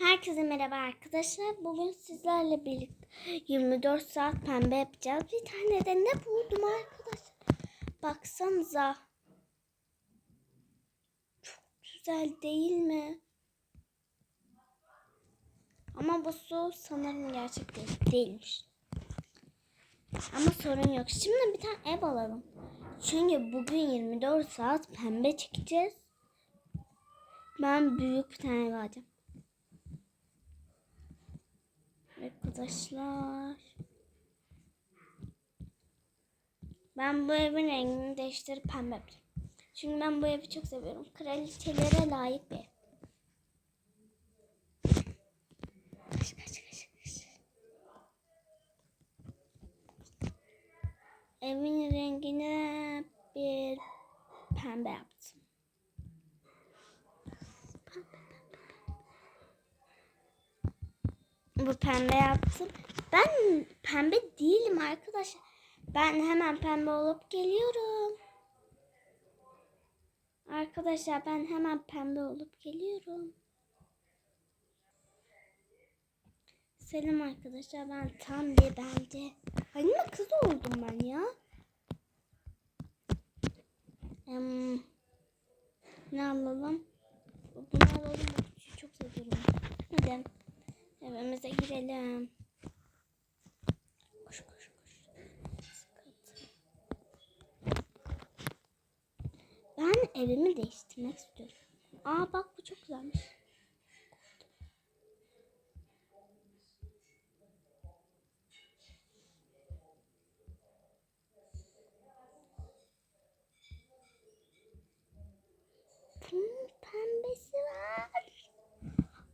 Herkese merhaba arkadaşlar. Bugün sizlerle birlikte 24 saat pembe yapacağız. Bir tane de ne buldum arkadaşlar. Baksanıza. Çok güzel değil mi? Ama bu su sanırım gerçek değil. Değilmiş. Ama sorun yok. Şimdi bir tane ev alalım. Çünkü bugün 24 saat pembe çekeceğiz. Ben büyük bir tane ev alacağım. Arkadaşlar. Ben bu evin rengini değiştirip pembe yapacağım. Çünkü ben bu evi çok seviyorum. Kraliçelere layık bir ev. Evin rengini bir pembe yaptım. Bu pembe yaptım. Ben pembe değilim arkadaşlar. Ben hemen pembe olup geliyorum. Arkadaşlar ben hemen pembe olup geliyorum. Selam arkadaşlar ben tam bir bence. Anne kız oldum ben ya. Em, ne alalım? Bunu alalım. Çok seviyorum. Hadi. Evimize girelim. Koş koş koş. Ben evimi değiştirmek istiyorum. Aa bak bu çok güzelmiş. Bunun pembesi var.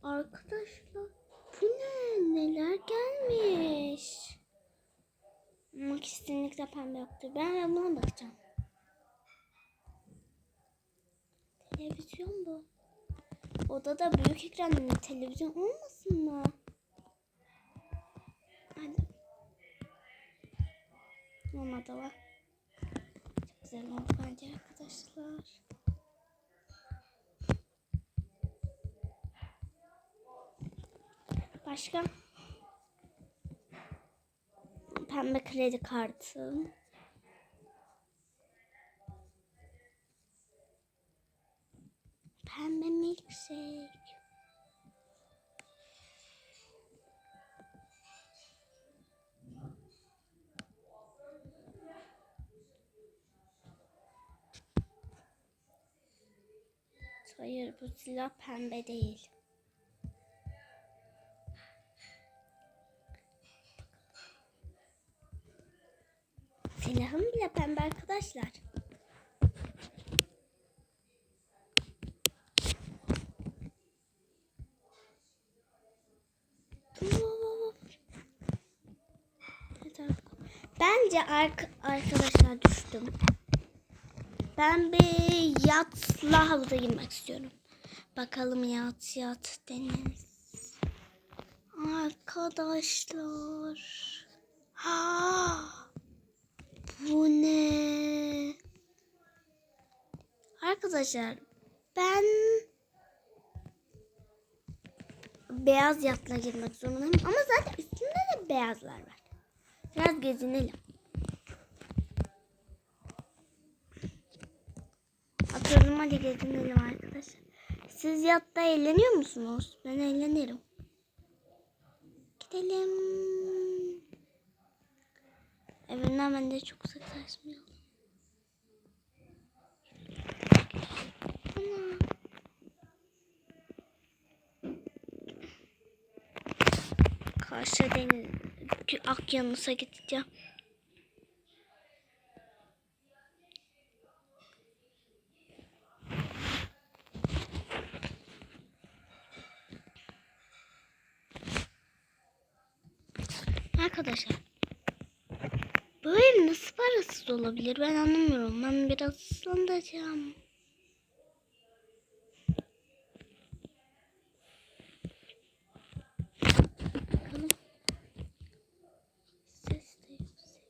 Arkadaşlar bu ne? Neler gelmiş? Ama kesinlikle pembe yoktur. Ben buna bakacağım. Televizyon bu. Odada büyük ekranlı televizyon olmasın mı? Hadi. Olmadı var. Çok güzel oldu bence arkadaşlar. Başka? Pembe kredi kartı. Pembe milkshake. Hayır bu silah pembe değil. Pembe arkadaşlar. Bence ark arkadaşlar düştüm. Ben bir yatla havuza girmek istiyorum. Bakalım yat yat deniz. Arkadaşlar. Ha! Bu ne? Arkadaşlar ben beyaz yatla girmek zorundayım. Ama zaten üstünde de beyazlar var. Biraz gezinelim. Atıyorum hadi gezinelim arkadaşlar. Siz yatta eğleniyor musunuz? Ben eğlenirim. Gidelim. Evinden ben de çok uzaklaşmayalım. Ana. Deniz Akyanus'a gideceğim. Arkadaşlar bu ev nasıl parasız olabilir ben anlamıyorum. Ben biraz ıslanacağım. Bakalım. Ses de yüksek.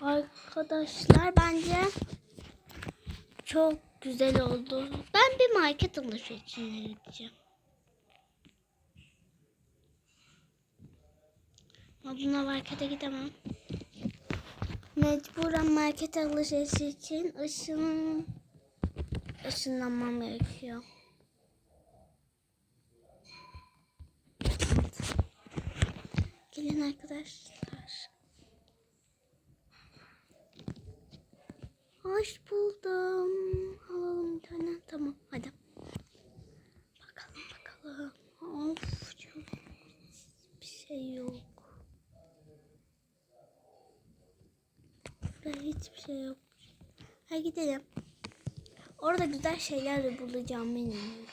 Arkadaşlar bence çok güzel oldu. Ben bir market alışverişine gideceğim. Ama buna markete gidemem. Mecburen market alışverişi için ışın ışınlanmam gerekiyor. Gelin arkadaşlar. Hoş buldum. Alalım bir tane. Tamam hadi. Bakalım bakalım. Of çok bir şey yok. Burada hiçbir şey yok. Hadi gidelim. Orada güzel şeyler de bulacağım benim.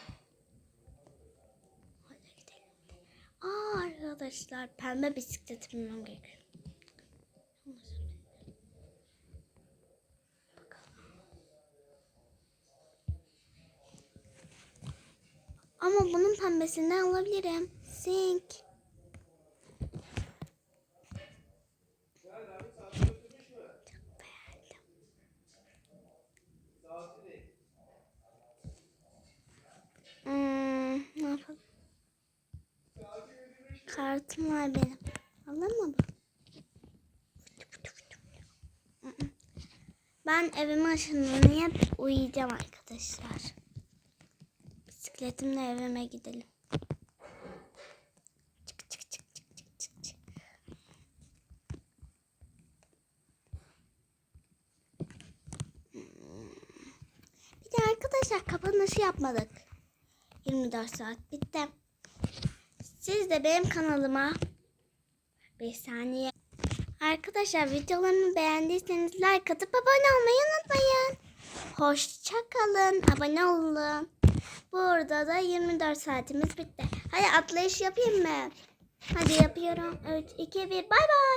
Hadi gidelim. Aa arkadaşlar pembe bisiklet binmem gerekiyor. Ama bunun pembesinden alabilirim. Sink. Hmm, ne yapalım? Kartım var benim. Alır mı bu? Ben evime ışınlanıp uyuyacağım arkadaşlar. Bisikletimle evime gidelim. Çık çık çık çık çık çık çık. Hmm. Bir de arkadaşlar kapanışı yapmadık. 24 saat bitti. Siz de benim kanalıma bir saniye. Arkadaşlar videolarımı beğendiyseniz like atıp abone olmayı unutmayın. Hoşça kalın. Abone olun. Burada da 24 saatimiz bitti. Hadi atlayış yapayım mı? Hadi yapıyorum. 3, 2, 1. Bay bay.